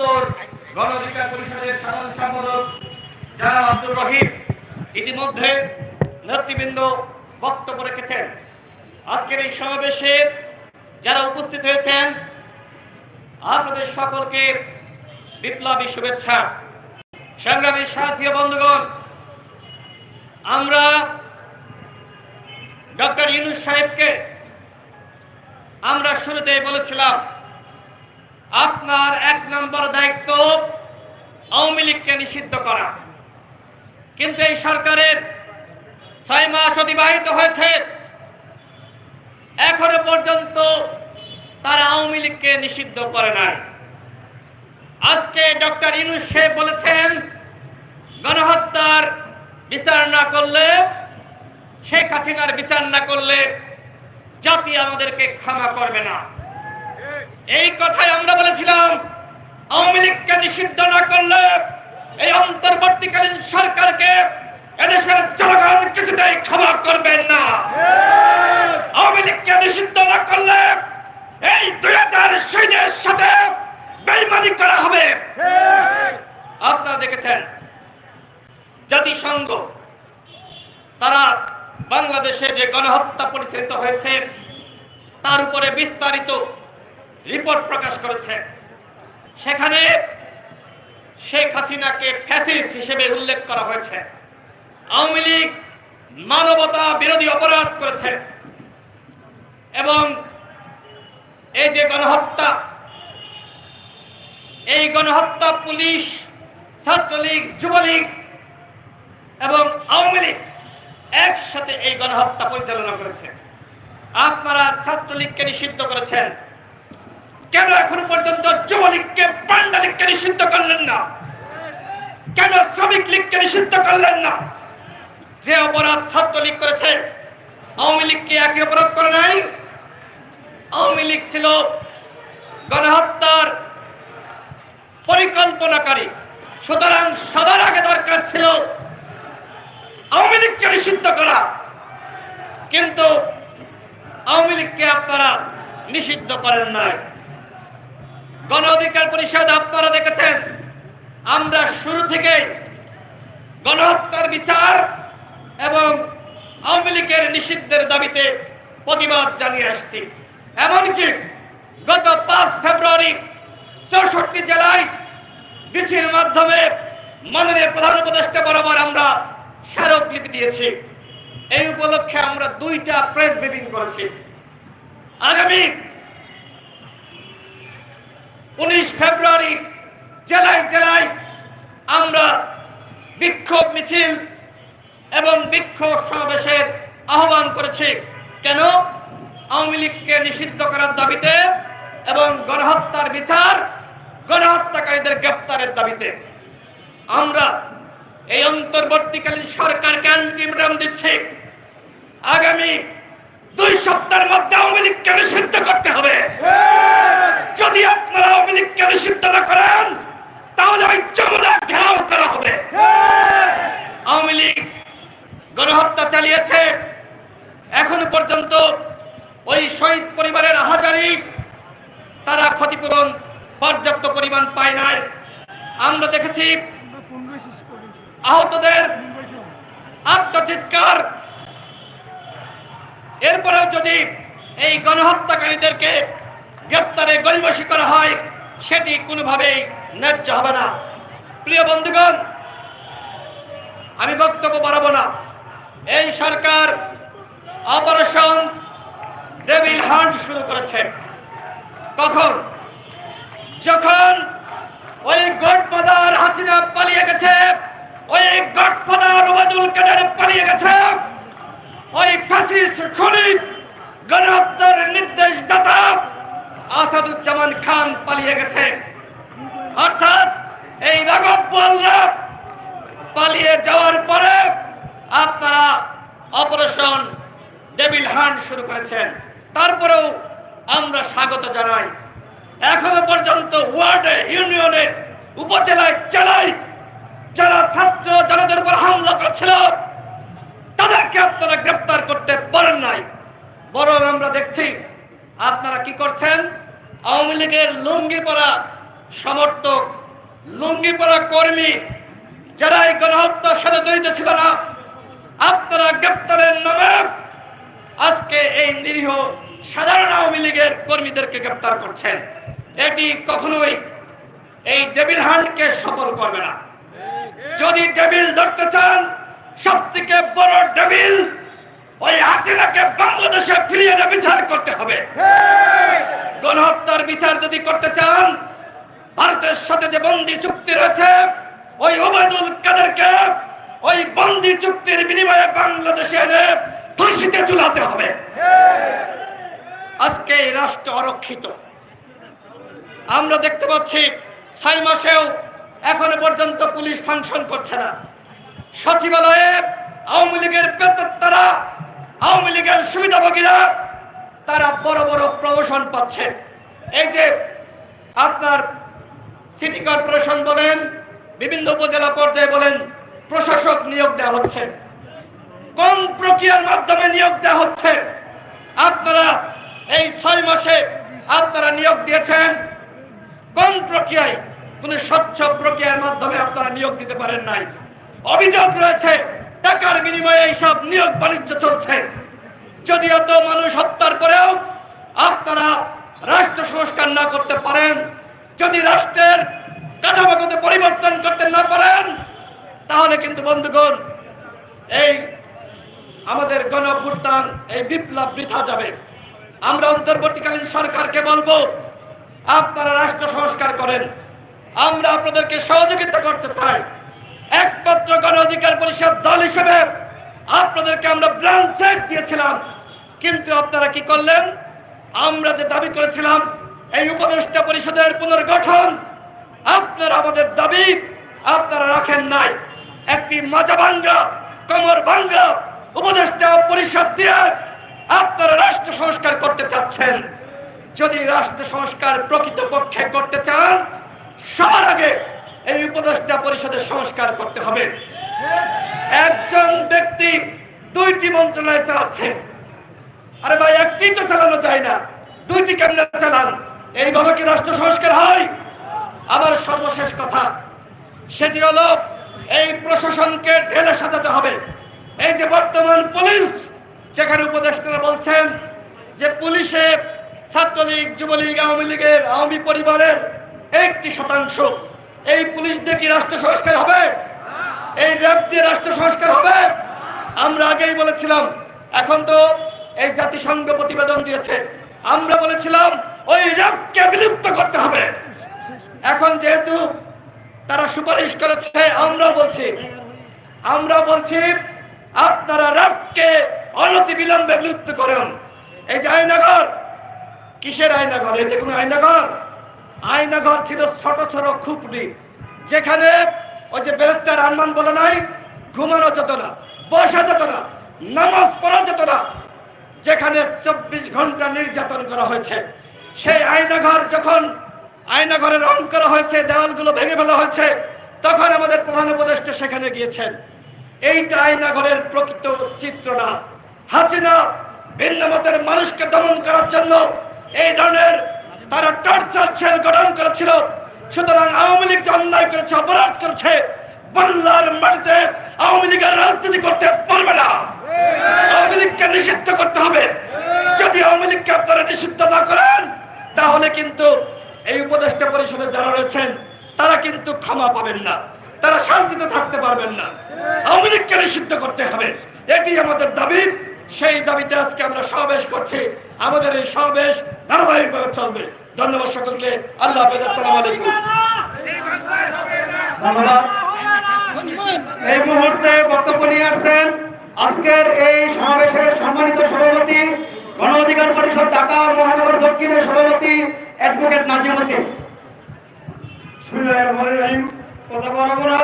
উত্তর গণ পরিষদের সাধারণ সম্পাদক যারা আব্দুর রহিম ইতিমধ্যে নেতৃবৃন্দ বক্তব্য রেখেছেন। আজকের এই সমাবেশে যারা উপস্থিত হয়েছেন, আপনাদের সকলকে বিপ্লবী শুভেচ্ছা। সংগ্রামী সাথী বন্ধুগণ, আমরা ডক্টর ইউনুস সাহেবকে আমরা শুরুতেই বলেছিলাম আপনার এক নম্বর দায়িত্ব আওয়ামী লীগকে নিষিদ্ধ করা। কিন্তু এই সরকারের ছয় মাস অতিবাহিত হয়েছে। এখনও পর্যন্ত তারা আওয়ামী লীগকে নিষিদ্ধ করে নাই। আজকে ডক্টর ইউনুস সাহেব বলেছেন, গণহত্যার বিচার না করলে, শেখ হাসিনার বিচার না করলে জাতি আমাদেরকে ক্ষমা করবে না। এই কথাই আমরা বলেছিলাম। আওয়ামী লীগকে নিষিদ্ধ না করলে এই অন্তর্বর্তীকালীন সরকারকে এদেশের জনগণ কিছুতেই ক্ষমা করবেন না। আওয়ামী লীগকে নিষিদ্ধ না করলে এই দুই হাজার শহীদের সাথে বেইমানি করা হবে। আপনারা দেখেছেন, জাতিসংঘ, তারা বাংলাদেশে যে গণহত্যা পরিচালিত হয়েছে, তার উপরে বিস্তারিত রিপোর্ট প্রকাশ করেছে। সেখানে শেখ হাসিনাকে ফ্যাসিস্ট হিসেবে উল্লেখ করা হয়েছে। আওয়ামী লীগ মানবতা বিরোধী অপরাধ করেছে। এবং এই যে গণহত্যা, এই গণহত্যা পুলিশ, ছাত্রলীগ, যুবলীগ এবং আওয়ামী লীগ একসাথে এই গণহত্যা পরিচালনা করেছে। আপনারা ছাত্রলীগকে নিষিদ্ধ করেছেন। কেন এখন পর্যন্ত যুবলীগকে পান্ডা লীগকে নিষিদ্ধ করলেন না? কেন শ্রমিক লীগকে নিষিদ্ধ করলেন না? যে অপরাধ ছাত্রলীগ করেছে, আওয়ামী লীগকে একই অপরাধ করে নাই? আওয়ামী লীগ ছিল গণহত্যার পরিকল্পনাকারী। সুতরাং সবার আগে দরকার ছিল আওয়ামী লীগকে নিষিদ্ধ করা। কিন্তু আওয়ামী লীগকে আপনারা নিষিদ্ধ করেন নাই। গণ অধিকার পরিষদ, আপনারা দেখেছেন? আমরা শুরু থেকে গণহত্যার বিচার এবং আওয়ামী লীগের নিষিদ্ধের দাবিতে প্রতিবাদ জানিয়ে আসছি। এমনকি গত পাঁচ ফেব্রুয়ারি চৌষট্টি জেলায় ডিসির মাধ্যমে মাননীয় প্রধান উপদেষ্টা বরাবর আমরা স্মারকলিপি দিয়েছি। এই উপলক্ষে আমরা দুইটা প্রেস ব্রিফিং করেছি। আগামী উনিশ ফেব্রুয়ারি, জেলায় জেলায় আমরা বিক্ষোভ মিছিল এবং বিক্ষোভ সমাবেশের আহ্বান করেছি। কেন? আওয়ামী লীগকে নিষিদ্ধ করার দাবিতে এবং গণহত্যার বিচার গণহত্যাকারীদের গ্রেপ্তারের দাবিতে। আমরা এই অন্তর্বর্তীকালীন সরকারকে আলটিমেটাম দিচ্ছি। আগামী দুই সপ্তাহের মধ্যে আওয়ামী লীগকে নিষিদ্ধ করতে হবে। যদি আপনারা আওয়ামী লীগকে নিষিদ্ধ না করেন, তাহলে ওই যমুনা ঘেরাও করা হবে। আওয়ামী লীগ গণহত্যা চালিয়েছে। এখনও পর্যন্ত ওই শহীদ পরিবারের আহাজারি তারা ক্ষতিপূরণ পর্যাপ্ত পরিমাণ পায় নাই। আমরা দেখেছি আহতদের আত্মচিৎকার এরপরেও যদি এই গণহত্যাকারীদেরকে গ্রেপ্তারে গরিবসী করা হয়, সেটি কোনোভাবেই ন্যায্য হবে না। প্রিয় বন্ধুগণ, আমি বক্তব্য বাড়াবো না। এই সরকার অপারেশন ডেভিল হান্ট শুরু করেছে। কখন? যখন ওই গডফাদার হাসিনা পালিয়ে গেছে, ওই গডফাদার ওবায়দুল কাদের পালিয়ে গেছে ওই ফ্যাসিস্ট খনি, গণহত্যার নির্দেশদাতা আসাদুজ্জামান খান পালিয়ে গেছে। অর্থাৎ এই রাঘব বলরা পালিয়ে যাওয়ার পরে আপনারা অপারেশন ডেভিল হান্ট শুরু করেছেন। তারপরেও আমরা স্বাগত জানাই। এখনও পর্যন্ত ওয়ার্ডে ইউনিয়নে উপজেলায়, জেলায় যারা ছাত্র জনতার উপর হামলা করেছিল তাদেরকে আপনারা গ্রেপ্তার করতে পারেন নাই। বরং আমরা দেখছি, আপনারা কি করছেন? আওয়ামী লীগের লুঙ্গি পরা সমর্থক, লুঙ্গি পরা কর্মী যারা এই গণহত্যার সাথে জড়িত ছিল না, আপনারা গ্রেপ্তারের নামে আজকে এই নিরীহ সাধারণ আওয়ামী লীগের কর্মীদেরকে গ্রেপ্তার করছেন। এটি কখনোই এই ডেভিল হান্টকে সফল করবে না। যদি ডেভিল ধরতে চান সব থেকে বড় ডেভিল ওই হাসিনাকে বাংলাদেশে ফিরিয়ে এনে বিচার করতে হবে। গণহত্যার বিচার যদি করতে চান, ভারতের সাথে যে বন্দি চুক্তি রয়েছে, ওই ওবায়দুল কাদেরকে ওই বন্দি চুক্তির বিনিময়ে বাংলাদেশে এনে ফাঁসিতে ঝুলাতে হবে। আজকে এই রাষ্ট্র অরক্ষিত। আমরা দেখতে পাচ্ছি ছয় মাসেও এখনও পর্যন্ত পুলিশ ফাংশন করছে না। সচিবালয়ে আওয়ামী লীগের বেতরা আওয়ামী লীগের সুবিধাভোগীরা তারা বড় বড় প্রমোশন পাচ্ছে। এই যে আপনার সিটি কর্পোরেশন বলেন, বিভিন্ন উপজেলা পর্যায়ে বলেন, প্রশাসক নিয়োগ দেওয়া হচ্ছে। কোন প্রক্রিয়ার মাধ্যমে নিয়োগ দেওয়া হচ্ছে? আপনারা এই ছয় মাসে আপনারা নিয়োগ দিয়েছেন। কোন প্রক্রিয়ায়? কোন স্বচ্ছ প্রক্রিয়ার মাধ্যমে আপনারা নিয়োগ দিতে পারেন নাই। অভিযোগ রয়েছে, টাকার বিনিময়ে এইসব নিয়োগ বাণিজ্য চলছে। যদি এত মানুষ হত্যার পরেও আপনারা রাষ্ট্র সংস্কার না করতে পারেন, যদি রাষ্ট্রের কাঠামোগত পরিবর্তন করতে না পারেন, তাহলে কিন্তু বন্ধুগণ, এই আমাদের গণ এই বিপ্লব বৃথা যাবে। আমরা অন্তর্বর্তীকালীন সরকারকে বলব, আপনারা রাষ্ট্র সংস্কার করেন। আমরা আপনাদেরকে সহযোগিতা করতে চাই। একমাত্র গণ অধিকার পরিষদ দল হিসেবে আপনাদেরকে আমরা ব্লাঙ্ক চেক দিয়েছিলাম। কিন্তু আপনারা কি করলেন? আমরা যে দাবি করেছিলাম, এই উপদেষ্টা পরিষদের পুনর্গঠন আপনারা আমাদের দাবি আপনারা রাখেন নাই। একটি মাজা ভাঙ্গা কমর ভাঙ্গা উপদেষ্টা পরিষদ দিয়ে আপনারা রাষ্ট্র সংস্কার করতে চাচ্ছেন। যদি রাষ্ট্র সংস্কার প্রকৃতপক্ষে করতে চান, সবার আগে এই উপদেষ্টা পরিষদের সংস্কার করতে হবে। একজন ব্যক্তি দুইটি মন্ত্রণালয় চালাচ্ছে। আরে ভাই একটি তো চালানো যায় না। দুইটি কেমনে চালান? এইভাবে কি রাষ্ট্র সংস্কার হয়? আমার সর্বশেষ কথা, সেটি হলো এই প্রশাসনকে ঢেলে সাজাতে হবে। এই যে বর্তমান পুলিশ, যেখানে উপদেষ্টারা বলছেন যে পুলিশে ছাত্রলীগ, যুবলীগ, আওয়ামী লীগের আওয়ামী পরিবারের একটি শতাংশ এই পুলিশ দিয়ে কি রাষ্ট্র সংস্কার হবে? এই র্যাব দিয়ে রাষ্ট্র সংস্কার হবে? আমরা আগেই বলেছিলাম, এখন তো এই জাতিসংঘ প্রতিবেদন দিয়েছে। আমরা বলেছিলাম, ওই র্যাবকে বিলুপ্ত করতে হবে। এখন যেহেতু তারা সুপারিশ করেছে আমরা বলছি আমরা বলছি, আপনারা র্যাবকে অনতি বিলম্বে বিলুপ্ত করেন। এই যে আয়নাঘর কিসের আয়নাঘর এটা কোনো আয়নাঘর আয়নাঘর ছিল ছোট ছোট খুপড়ি। যেখানে ওই যে ব্যারিস্টার আরমান বলে নাই, ঘুমানো যেত না, বসা যেত না, নামাজ পড়া যেত না। যেখানে চব্বিশ ঘণ্টা নির্যাতন করা হয়েছে। সেই আয়নাঘর যখন আয়নাঘরে রং করা হয়েছে, দেওয়ালগুলো ভেঙে ফেলা হয়েছে, তখন আমাদের প্রধান উপদেষ্টা সেখানে গিয়েছেন। এইটা আয়নাঘরের প্রকৃত চিত্র না হাসিনা ভিন্ন মতের মানুষকে দমন করার জন্য এই ধরনের তারা টর্চার সেল গঠন করেছিল। সুতরাং আওয়ামী লীগ অন্যায় করেছে, অপরাধ করেছে, বাংলার মাটিতে আওয়ামী লীগের রাজনীতি করতে পারবে না। আওয়ামী লীগকে নিষিদ্ধ করতে হবে। যদি আওয়ামী লীগকে আপনারা নিষিদ্ধ না করেন, তাহলে কিন্তু এই উপদেষ্টা পরিষদে যারা রয়েছেন, তারা কিন্তু ক্ষমা পাবেন না। তারা শান্তিতে থাকতে পারবেন না। আওয়ামী লীগকে নিষিদ্ধ করতে হবে। এটি আমাদের দাবি। সেই দাবিতে আজকে আমরা সমাবেশ করছি। আমাদের এই সমাবেশ ধারাবাহিকভাবে চলবে। ধন্যবাদ সকলকে। আল্লাহ হাফেজ আসসালামু আলাইকুম। ধন্যবাদ। এই মুহূর্তে বক্তব্য নিয়ে আসছেন আজকের এই সমাবেশের সম্মানিত সভাপতি গণ অধিকার পরিষদ ঢাকা মহানগর দক্ষিণের সভাপতি অ্যাডভোকেট নাজিমুদ্দিন কথা বলব না।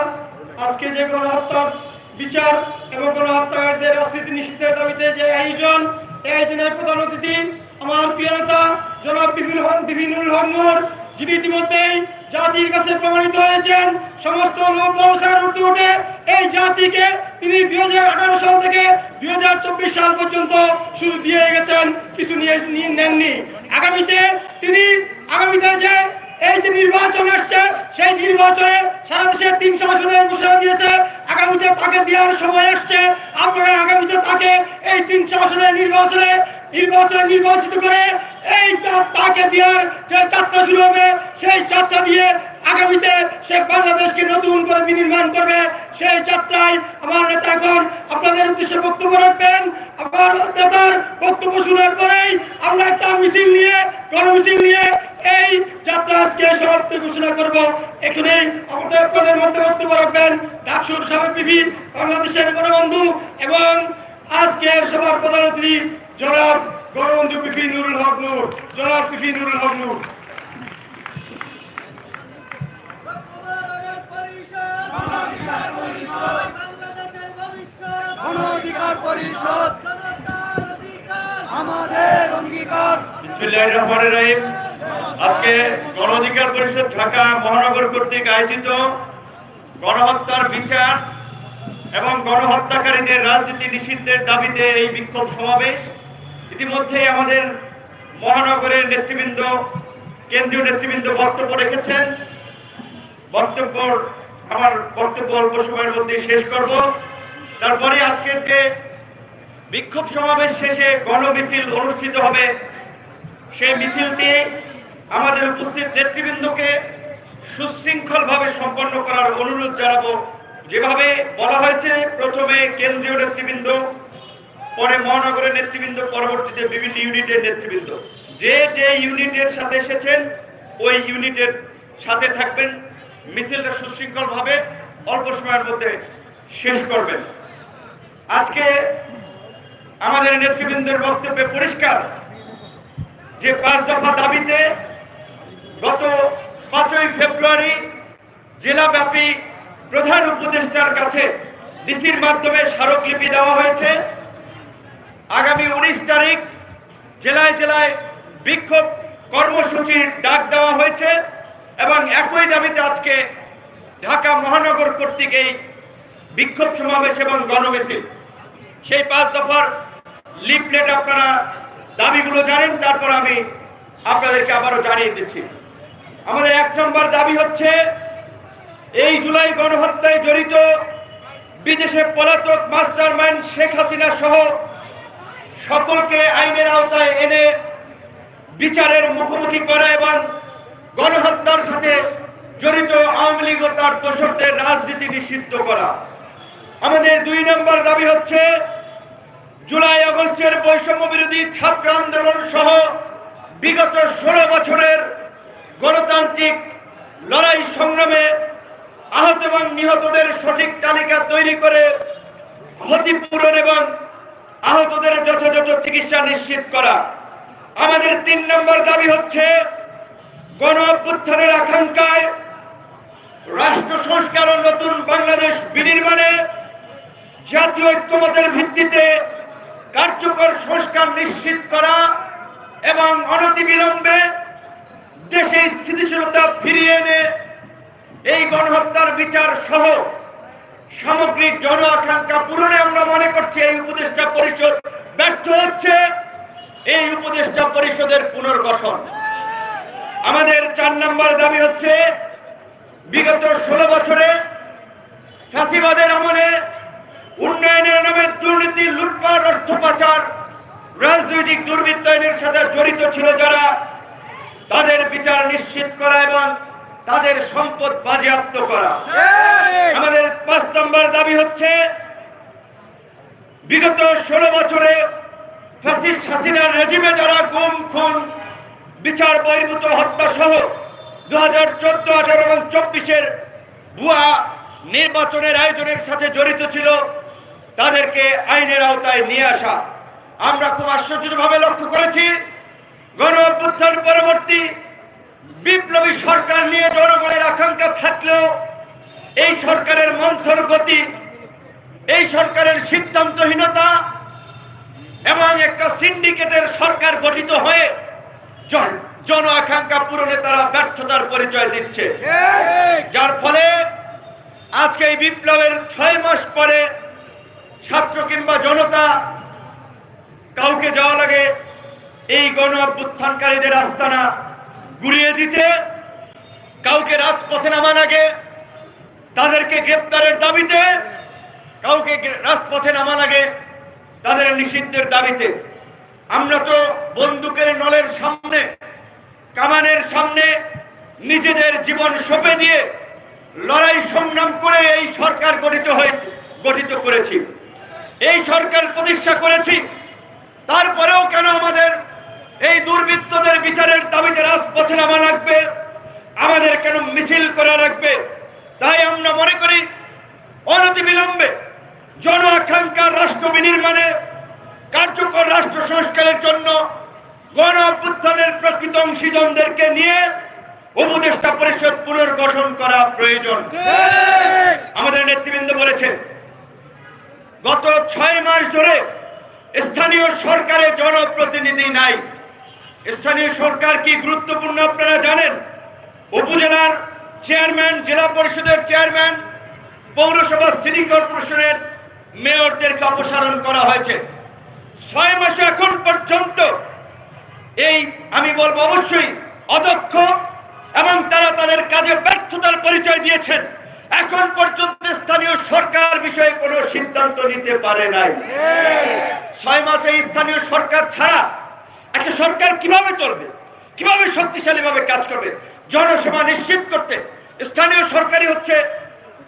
আজকে যে গণহত্যার বিচার এবং গণহত্যাকারীদের রাজনীতি নিষিদ্ধের দাবিতে যে আয়োজন এই আয়োজনের প্রধান অতিথি আমার প্রিয় নেতা, জনাব বিপিন বিভিনুল হক যিনি ইতিমধ্যেই জাতির কাছে প্রমাণিত হয়েছেন, সমস্ত লোক ব্যবসার উঠে উঠে এই জাতিকে তিনি দুই সাল থেকে দুই হাজার চব্বিশ সাল পর্যন্ত শুধু দিয়ে গেছেন, কিছু নিয়ে নেননি। আগামীতে তিনি আগামীতে যে এই যে নির্বাচন আসছে, সেই নির্বাচনে সারা দেশে তিনশো আসনের ঘোষণা দিয়েছে। আগামীতে তাকে দেওয়ার সময় আসছে। আপনারা আগামীতে তাকে এই তিনশো আসনের নির্বাচনে নির্বাচনে নির্বাচিত করে এই তাকে দেওয়ার যে যাত্রা শুরু হবে, সেই যাত্রা দিয়ে আগামীতে সে বাংলাদেশকে নতুন করে বিনির্মাণ করবে। সেই যাত্রায় আমার নেতাগণ আপনাদের উদ্দেশ্যে বক্তব্য রাখবেন। আমার নেতার বক্তব্য শোনার পরেই আমরা একটা মিছিল নিয়ে, গণমিছিল নিয়ে এই যাত্রা আজকে সমাপ্ত ঘোষণা করব। এখানেই আমাদের আপনাদের মধ্যে বক্তব্য রাখবেন ডাকসুর সাবেক বাংলাদেশের গণবন্ধু এবং আজকের সবার প্রধান অতিথি জনাব গণবন্ধু পিফি নুরুল হক নূর। জনাব পিফি নুরুল হক নূর। অধিকার পরিষদ। আমাদের অঙ্গীকার। বিসমিল্লাহির রহমানির রহিম। আজকে গণ অধিকার পরিষদ ঢাকা মহানগর কর্তৃক আয়োজিত গণহত্যার বিচার এবং গণহত্যাকারীদের রাজনীতি নিষিদ্ধের দাবিতে এই বিক্ষোভ সমাবেশ। ইতিমধ্যে আমাদের মহানগরের নেতৃবৃন্দ, কেন্দ্রীয় নেতৃবৃন্দ বক্তব্য রেখেছেন। বক্তব্য, আমার বক্তব্য অল্প সময়ের মধ্যে শেষ করব। তারপরে আজকের যে বিক্ষোভ সমাবেশ শেষে গণমিছিল অনুষ্ঠিত হবে, সেই মিছিলটি আমাদের উপস্থিত নেতৃবৃন্দকে সুশৃঙ্খলভাবে সম্পন্ন করার অনুরোধ জানাব। যেভাবে বলা হয়েছে, প্রথমে কেন্দ্রীয় নেতৃবৃন্দ, পরে মহানগরের নেতৃবৃন্দ, পরবর্তীতে বিভিন্ন ইউনিটের নেতৃবৃন্দ। যে যে ইউনিটের সাথে এসেছেন, ওই ইউনিটের সাথে থাকবেন, মিছিলটা সুশৃঙ্খলভাবে অল্প সময়ের মধ্যে শেষ করবেন। আজকে আমাদের নেতৃবৃন্দের বক্তব্যে পরিষ্কার যে পাঁচ দফা দাবিতে গত পাঁচই ফেব্রুয়ারি জেলাব্যাপী প্রধান উপদেষ্টার কাছে ডিসির মাধ্যমে স্মারকলিপি দেওয়া হয়েছে। আগামী উনিশ তারিখ জেলায় জেলায় বিক্ষোভ কর্মসূচির ডাক দেওয়া হয়েছে এবং একই দাবিতে আজকে ঢাকা মহানগর কর্তৃক এই বিক্ষোভ সমাবেশ এবং গণমিছিল সেই পাঁচ দফার লিফলেট আপনারা দাবিগুলো জানেন, তারপর আমি আপনাদেরকে আবারও জানিয়ে দিচ্ছি। আমাদের এক নম্বর দাবি হচ্ছে, এই জুলাই গণহত্যায় জড়িত বিদেশে পলাতক মাস্টার মাইন্ড শেখ হাসিনা সহ সকলকে আইনের আওতায় এনে বিচারের মুখোমুখি করা এবং গণহত্যার সাথে জড়িত আওয়ামী লীগ ও তার দোষকদের রাজনীতি নিষিদ্ধ করা। আমাদের দুই নম্বর দাবি হচ্ছে, জুলাই আগস্টের বৈষম্য বিরোধী ছাত্র আন্দোলন সহ বিগত ষোলো বছরের গণতান্ত্রিক লড়াই সংগ্রামে আহত এবং নিহতদের সঠিক তালিকা তৈরি করে ক্ষতিপূরণ এবং আহতদের যথাযথ চিকিৎসা নিশ্চিত করা। আমাদের তিন নম্বর দাবি হচ্ছে গণ অভ্যুত্থানের আকাঙ্ক্ষায় রাষ্ট্র সংস্কার ও নতুন বাংলাদেশ বিনির্মাণে জাতীয় ঐক্যমতের ভিত্তিতে কার্যকর সংস্কার নিশ্চিত করা এবং অনতিবিলম্বে দেশে স্থিতিশীলতা ফিরিয়ে এনে এই গণহত্যার বিচার সহ সামগ্রিক জন আকাঙ্ক্ষা পূরণে আমরা মনে করছি এই উপদেষ্টা পরিষদ ব্যর্থ হচ্ছে, এই উপদেষ্টা পরিষদের পুনর্গঠন। আমাদের চার নম্বর দাবি হচ্ছে, বিগত ষোলো বছরে ফাঁসিবাদের আমলে উন্নয়নের নামে দুর্নীতি, লুটপাট, অর্থ পাচার, রাজনৈতিক দুর্বৃত্তায়নের সাথে জড়িত ছিল যারা তাদের বিচার নিশ্চিত করা এবং তাদের সম্পদ বাজেয়াপ্ত করা। আমাদের পাঁচ নম্বর দাবি হচ্ছে বিগত ষোলো বছরে ফ্যাসিস্ট হাসিনার রেজিমে যারা গুম খুন বিচার বহির্ভূত হত্যা সহ দু হাজার চোদ্দ আঠারো এবং চব্বিশের ভুয়া নির্বাচনের আয়োজনের সাথে জড়িত ছিল তাদেরকে আইনের আওতায় নিয়ে আসা। আমরা খুব আশ্চর্যভাবে লক্ষ্য করেছি গণ অভ্যুত্থান পরবর্তী বিপ্লবী সরকার নিয়ে জনগণের আকাঙ্ক্ষা থাকলেও এই সরকারের মন্থর গতি, এই সরকারের সিদ্ধান্তহীনতা এবং একটা সিন্ডিকেটের সরকার গঠিত হয়ে জন- জন আকাঙ্ক্ষা পূরণে তারা ব্যর্থতার পরিচয় দিচ্ছে। যার ফলে আজকে এই বিপ্লবের ছয় মাস পরে ছাত্র কিংবা জনতা কাউকে যাওয়া লাগে। এই গণ অভ্যুত্থানকারীদের আস্তানা ঘুরিয়ে দিতে কাউকে রাজপথে নামা লাগে তাদেরকে গ্রেপ্তারের দাবিতে কাউকে রাজপথে নামা লাগে তাদের নিষিদ্ধের দাবিতে। আমরা তো বন্দুকের নলের সামনে, কামানের সামনে নিজেদের জীবন সঁপে দিয়ে লড়াই সংগ্রাম করে এই সরকার গঠিত হয়ে, গঠিত করেছি। এই সরকার প্রতিষ্ঠা করেছি। তারপরেও কেন আমাদের এই দুর্বৃত্তদের বিচারের দাবিতে রাজপথে নামা লাগবে। আমাদের কেন মিছিল করা লাগবে? তাই আমরা মনে করি অনতি বিলম্বে জন আকাঙ্ক্ষার রাষ্ট্র বিনির্মাণে কার্যকর রাষ্ট্র সংস্কারের জন্য গণ অভ্যুত্থানের প্রকৃত অংশীজনদেরকে নিয়ে উপদেষ্টা পরিষদ পুনর্গঠন করা প্রয়োজন। আমাদের নেতৃবৃন্দ বলেছে গত ছয় মাস ধরে স্থানীয় সরকারে জনপ্রতিনিধি নাই। স্থানীয় সরকার কি গুরুত্বপূর্ণ আপনারা জানেন? উপজেলার চেয়ারম্যান জেলা পরিষদের চেয়ারম্যান পৌরসভা সিটি কর্পোরেশনের মেয়রদেরকে অপসারণ করা হয়েছে। ছয় মাসে এখন পর্যন্ত এই আমি বলব অবশ্যই অদক্ষ এবং তারা তাদের কাজে ব্যর্থতার পরিচয় দিয়েছেন। এখন পর্যন্ত স্থানীয় সরকার বিষয়ে কোনো সিদ্ধান্ত নিতে পারে নাই। ছয় মাসে স্থানীয় সরকার ছাড়া একটা সরকার কীভাবে চলবে? কীভাবে শক্তিশালীভাবে কাজ করবে? জনসেবা নিশ্চিত করতে স্থানীয় সরকারই হচ্ছে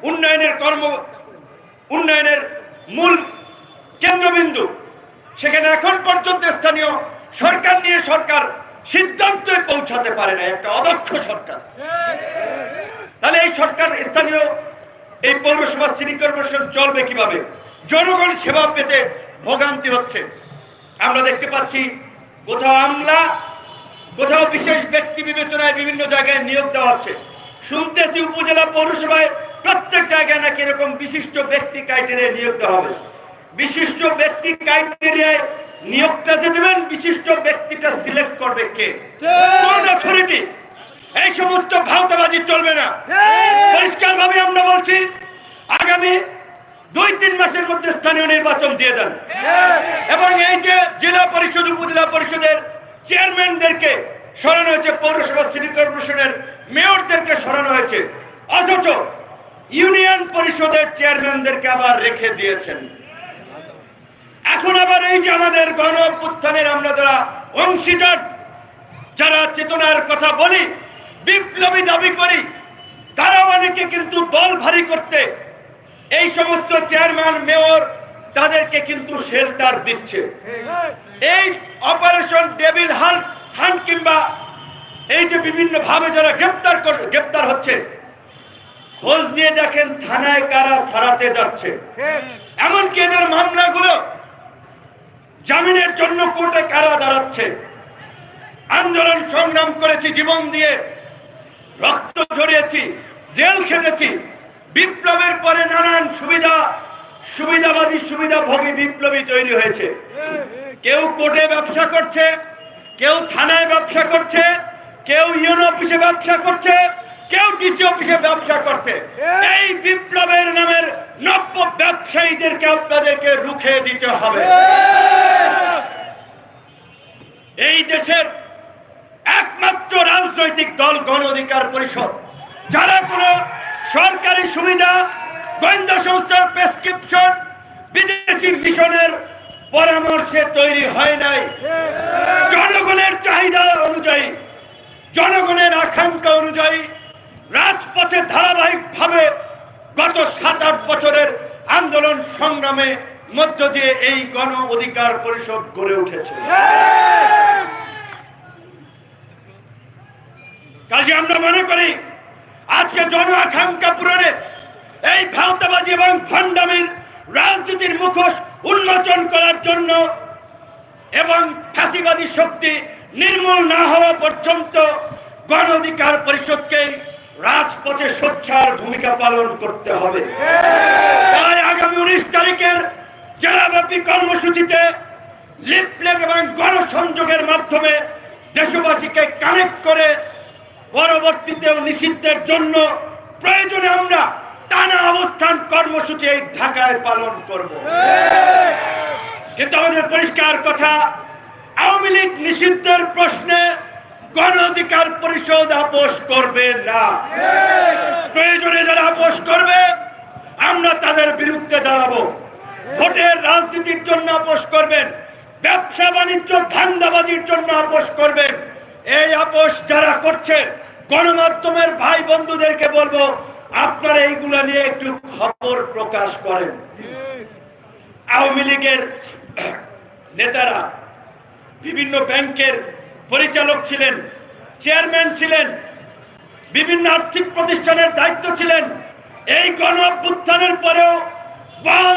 উন্নয়নের কর্ম, উন্নয়নের মূল কেন্দ্রবিন্দু। সেখানে এখন পর্যন্ত স্থানীয় সরকার নিয়ে সরকার সিদ্ধান্তে পৌঁছাতে পারে না একটা অদক্ষ সরকার। তাহলে এই সরকার স্থানীয় এই পৌরসভা সিটি কর্পোরেশন চলবে কীভাবে? জনগণ সেবা পেতে ভোগান্তি হচ্ছে। আমরা দেখতে পাচ্ছি কোথাও আমলা কোথাও বিশেষ ব্যক্তি বিবেচনায় বিভিন্ন জায়গায় নিয়োগ দেওয়া হচ্ছে। শুনতেছি উপজেলা পৌরসভায় প্রত্যেক জায়গায় নাকি এরকম বিশিষ্ট ব্যক্তি ক্রাইটেরিয়া নিয়োগ দেওয়া হবে। বিশিষ্ট ব্যক্তি ক্রাইটেরিয়ায় নিয়োগটা যে দেবেন বিশিষ্ট ব্যক্তিটা সিলেক্ট করবে কে? অথরিটি এই সমস্ত ভাওতাবাজি চলবে না। পরিষ্কার ভাবে আমরা বলছি আগামী দুই তিন মাসের মধ্যে স্থানীয় নির্বাচন দিয়ে দেন। এবং এই যে জেলা পরিষদ, উপজেলা পরিষদের চেয়ারম্যানদেরকে সরানো হয়েছে, পৌরসভা, সিটি কর্পোরেশনের মেয়রদেরকে সরানো হয়েছে, অথচ ইউনিয়ন পরিষদের চেয়ারম্যানদেরকে আবার রেখে দিয়েছেন। এখন আবার এই যে আমাদের গণ অভ্যুত্থানের আমরা যারা অংশীদার, যারা চেতনার কথা বলি, বিপ্লবী দাবি করি তারা অনেকে কিন্তু দল ভারী করতে এই সমস্ত চেয়ারম্যান, মেয়র তাদেরকে কিন্তু শেল্টার দিচ্ছে। এই অপারেশন ডেভিল হাল হান কিংবা এই যে বিভিন্ন ভাবে যারা গ্রেপ্তার গ্রেপ্তার হচ্ছে, খোঁজ নিয়ে দেখেন থানায় কারা ছাড়াতে যাচ্ছে। এমনকি এদের মামলাগুলো জামিনের জন্য কোর্টে কারা দাঁড়াচ্ছে? আন্দোলন সংগ্রাম করেছি, জীবন দিয়ে, রক্ত ঝরিয়েছি, জেল খেটেছি বিপ্লবের পরে নানান সুবিধা, সুবিধাবাদী, সুবিধাভোগী বিপ্লবী তৈরি হয়েছে। কেউ কোর্টে ব্যবসা করছে, কেউ থানায় ব্যবসা করছে, কেউ ইউনো অফিসে ব্যবসা করছে, কেউ ডিসি অফিসে ব্যবসা করছে। এই বিপ্লবের নামের নব্য ব্যবসায়ীদেরকে আপনাদেরকে রুখে দিতে হবে। এই দেশের একমাত্র রাজনৈতিক দল গণ অধিকার পরিষদ, যারা কোনো সরকারি সুবিধা, গোয়েন্দা সংস্থার প্রেসক্রিপশন বিদেশি মিশনের পরামর্শে তৈরি হয় নাই। জনগণের চাহিদা অনুযায়ী, জনগণের আকাঙ্ক্ষা অনুযায়ী রাজপথে ধারাবাহিকভাবে গত সাত আট বছরের আন্দোলন সংগ্রামে মধ্য দিয়ে এই গণ অধিকার পরিষদ গড়ে উঠেছে। কাজে আমরা মনে করি আজকে জন আকাঙ্ক্ষা পূরণে এই ভাওতাবাজি এবং ভণ্ডামির রাজনীতির মুখোশ উন্মোচন করার জন্য এবং ফাঁসিবাদী শক্তি নির্মূল না হওয়া পর্যন্ত গণ অধিকার পরিষদকে রাজপথে সোচ্চার ভূমিকা পালন করতে হবে। তাই আগামী উনিশ তারিখের জেলাব্যাপী কর্মসূচিতে লিফলেট এবং গণসংযোগের মাধ্যমে দেশবাসীকে কানেক্ট করে পরবর্তীতেও নিষিদ্ধের জন্য প্রয়োজনে আমরা টানা অবস্থান কর্মসূচি ঢাকায় পালন করব। কিন্তু আমাদের পরিষ্কার কথা, আওয়ামী লীগ নিষিদ্ধের প্রশ্নে গণ অধিকার পরিষদ আপোষ করবে না। প্রয়োজনে যারা আপোষ করবে, আমরা তাদের বিরুদ্ধে দাঁড়াবো। ভোটের রাজনীতির জন্য আপোষ করবেন, ব্যবসা বাণিজ্য ধান্দাবাজির জন্য আপোষ করবেন এই আপোষ যারা করছে, গণমাধ্যমের ভাই বন্ধুদেরকে বলব, আপনারা এইগুলা নিয়ে একটু খবর প্রকাশ করেন। আওয়ামী লীগের নেতারা, বিভিন্ন ব্যাংকের পরিচালক ছিলেন, চেয়ারম্যান ছিলেন, বিভিন্ন আর্থিক প্রতিষ্ঠানের দায়িত্ব ছিলেন। এই গণ অভ্যুত্থানের পরেও বাল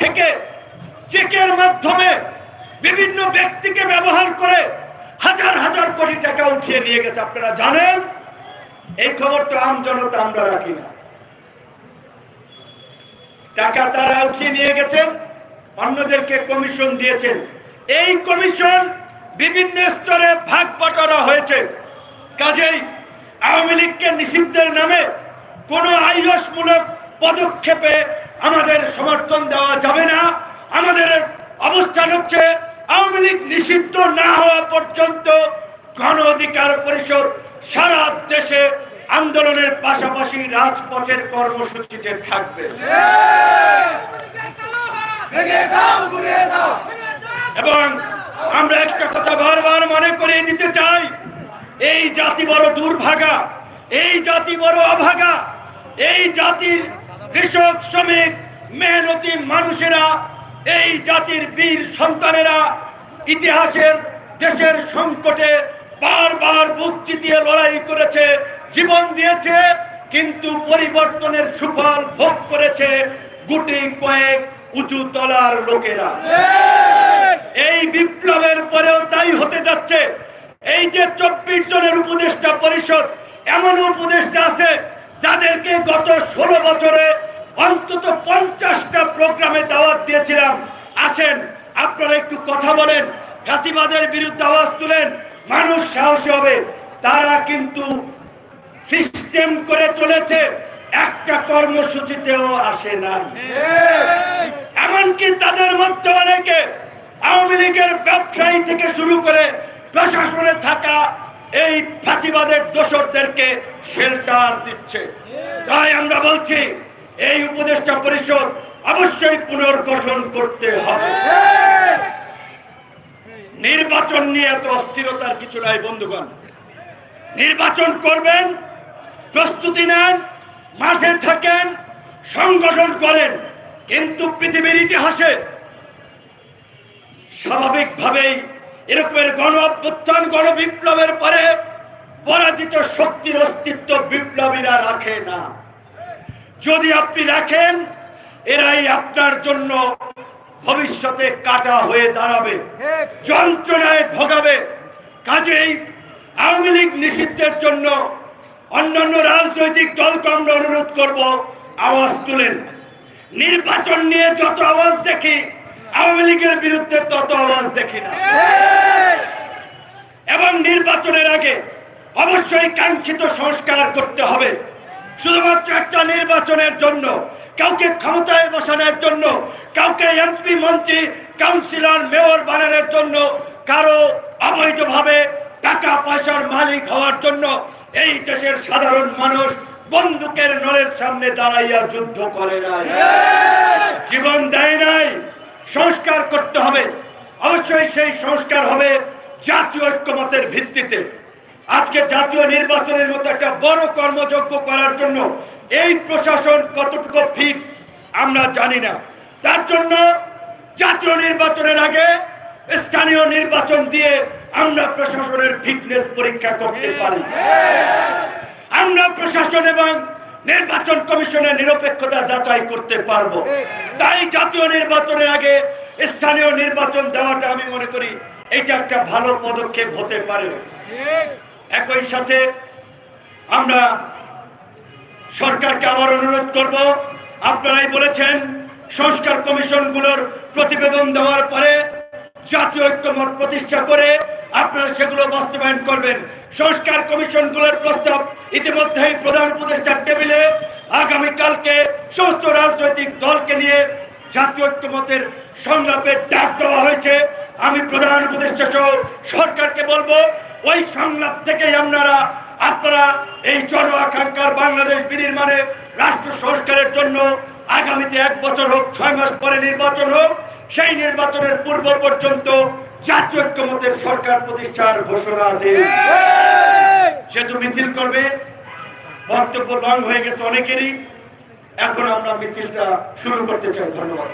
থেকে চেকের মাধ্যমে বিভিন্ন ব্যক্তিকে ব্যবহার কোটি টাকা উঠিয়ে নিয়ে গেছে, আপনারা জানেন? এই খবরটা আম জনতা, আমরা রাখি না। টাকা তারা উঠিয়ে নিয়ে গেছেন, অন্যদেরকে কমিশন দিয়েছেন। এই কমিশন বিভিন্ন স্তরে ভাগ বটরা হয়েছে। কাজেই আওয়ামী লীগকে নিষিদ্ধের নামে কোনো আইয়সমূলক পদক্ষেপে আমাদের সমর্থন দেওয়া যাবে না। আমাদের অবস্থান হচ্ছে, আওয়ামী লীগ নিষিদ্ধ না হওয়া পর্যন্ত গণ অধিকার পরিষদ সারা দেশে আন্দোলনের পাশাপাশি রাজপথের কর্মসূচিতে থাকবে। এবং আমরা একটা কথা বারবার মনে করিয়ে দিতে চাই, এই জাতি বড় দুর্ভাগা, এই জাতি বড় অভাগা, এই জাতির কৃষক, শ্রমিক, মেহনতি মানুষেরা, এই জাতির বীর সন্তানেরা ইতিহাসের, দেশের সংকটে বারবার বুক চিতিয়ে লড়াই করেছে, জীবন দিয়েছে, কিন্তু পরিবর্তনের সুফল ভোগ করেছে গুটি কয়েক উঁচু তলার লোকেরা। এই বিপ্লবের পরেও তাই হতে যাচ্ছে। এই যে চব্বিশ জনের উপদেষ্টা পরিষদ, এমন উপদেষ্টা আছে যাদেরকে গত ষোলো বছরে অন্তত পঞ্চাশটা প্রোগ্রামে দাওয়াত দিয়েছিলাম। আসেন, আপনারা একটু কথা বলেন ফাঁসিবাদের বিরুদ্ধে আওয়াজ তুলেন। মানুষ সাহসী হবে। তারা কিন্তু সিস্টেম করে চলেছে। একটা কর্মসূচিতেও আসে না। এমনকি তাদের মধ্যে অনেকে আওয়ামী লীগের ব্যবসায়ী থেকে শুরু করে প্রশাসনে থাকা এই ফাঁসিবাদের দোষরদেরকে শেল্টার দিচ্ছে। তাই আমরা বলছি, এই উপদেষ্টা পরিষদ অবশ্যই পুনর্গঠন করতে হবে। নির্বাচন নিয়ে এত অস্থিরতার কিছু নাই, বন্ধুগণ। নির্বাচন করবেন, প্রস্তুতি নেন, মাঠে থাকেন, সংগঠন করেন। কিন্তু পৃথিবীর ইতিহাসে স্বাভাবিকভাবেই এরকমের গণ অভ্যুত্থান, গণ বিপ্লবের পরে পরাজিত শক্তির অস্তিত্ব বিপ্লবীরা রাখে না। যদি আপনি রাখেন, এরাই আপনার জন্য ভবিষ্যতে কাটা হয়ে দাঁড়াবে, যন্ত্রণায় ভোগাবে। কাজেই আওয়ামী লীগ নিষিদ্ধের জন্য অন্যান্য রাজনৈতিক দলকে আমরা অনুরোধ করব, আওয়াজ তুলেন। নির্বাচন নিয়ে যত আওয়াজ দেখি, আওয়ামী লীগের বিরুদ্ধে তত আওয়াজ দেখি না। এবং নির্বাচনের আগে অবশ্যই কাঙ্ক্ষিত সংস্কার করতে হবে। শুধুমাত্র একটা নির্বাচনের জন্য কাউকে ক্ষমতায় বসানোর জন্য, কাউকে এমপি, মন্ত্রী, কাউন্সিলর, মেয়র বানানোর জন্য, কারও অবৈধভাবে টাকা পয়সার মালিক হওয়ার জন্য এই দেশের সাধারণ মানুষ বন্দুকের নলের সামনে দাঁড়াইয়া যুদ্ধ করে নাই। জীবন দেয় নাই। সংস্কার করতে হবে। অবশ্যই সেই সংস্কার হবে জাতীয় ঐক্যমতের ভিত্তিতে। আজকে জাতীয় নির্বাচনের মতো একটা বড় কর্মযজ্ঞ করার জন্য এই প্রশাসন কতটুকু ফিট আমরা জানি না। তার জন্য জাতীয় নির্বাচনের আগে স্থানীয় নির্বাচন দিয়ে আমরা প্রশাসনের ফিটনেস পরীক্ষা করতে পারি। আমরা প্রশাসন এবং নির্বাচন কমিশনের নিরপেক্ষতা যাচাই করতে পারব। তাই জাতীয় নির্বাচনের আগে স্থানীয় নির্বাচন দেওয়াটা আমি মনে করি এটা একটা ভালো পদক্ষেপ হতে পারে। একই সাথে আমরা সরকারকে আবার অনুরোধ করব, আপনারাই বলেছেন, সংস্কার কমিশনগুলোর প্রতিবেদন দেওয়ার পরে জাতীয় ঐক্যমত প্রতিষ্ঠা করে আপনারা সেগুলো বাস্তবায়ন করবেন। সংস্কার কমিশনগুলোর প্রস্তাব ইতিমধ্যেই প্রধান উপদেষ্টার টেবিলে আগামীকালকে সমস্ত রাজনৈতিক দলকে নিয়ে জাতীয় ঐক্যমতের সংলাপের ডাক দেওয়া হয়েছে। আমি প্রধান উপদেষ্টা সহ সরকারকে বলব, ওই সংলাপ থেকেই আপনারা আপনারা এই জন আকাঙ্ক্ষার বাংলাদেশ বিনির্মাণে রাষ্ট্র সংস্কারের জন্য আগামীতে এক বছর হোক, ছয় মাস পরে নির্বাচন হোক, সেই নির্বাচনের পূর্ব পর্যন্ত জাতীয় ঐক্যমতের সরকার প্রতিষ্ঠার ঘোষণা দেন। সেতু মিছিল করবে। বক্তব্য লং হয়ে গেছে অনেকেরই। এখন আমরা মিছিলটা শুরু করতে চাই। ধন্যবাদ।